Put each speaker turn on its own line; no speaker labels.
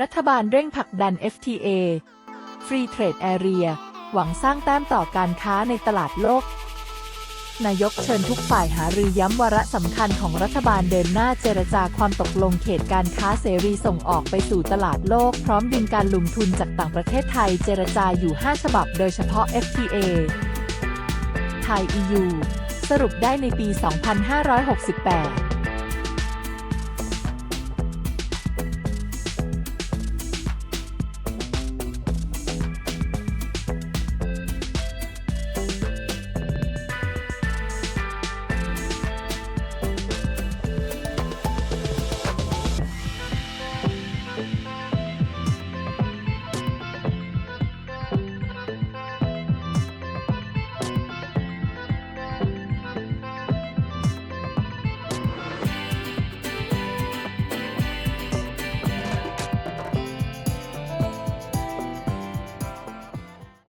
รัฐบาลเร่งผลักดัน FTA Free Trade Area หวังสร้างแต้มต่อการค้าในตลาดโลก นายกเชิญทุกฝ่ายหารือย้ำวาระสำคัญของรัฐบาลเดินหน้าเจรจาความตกลงเขตการค้าเสรีส่งออกไปสู่ตลาดโลก พร้อมดึงการลงทุนจากต่างประเทศไทยเจรจาอยู่ 5 ฉบับโดยเฉพาะ FTA ไทย EU สรุปได้ในปี 2568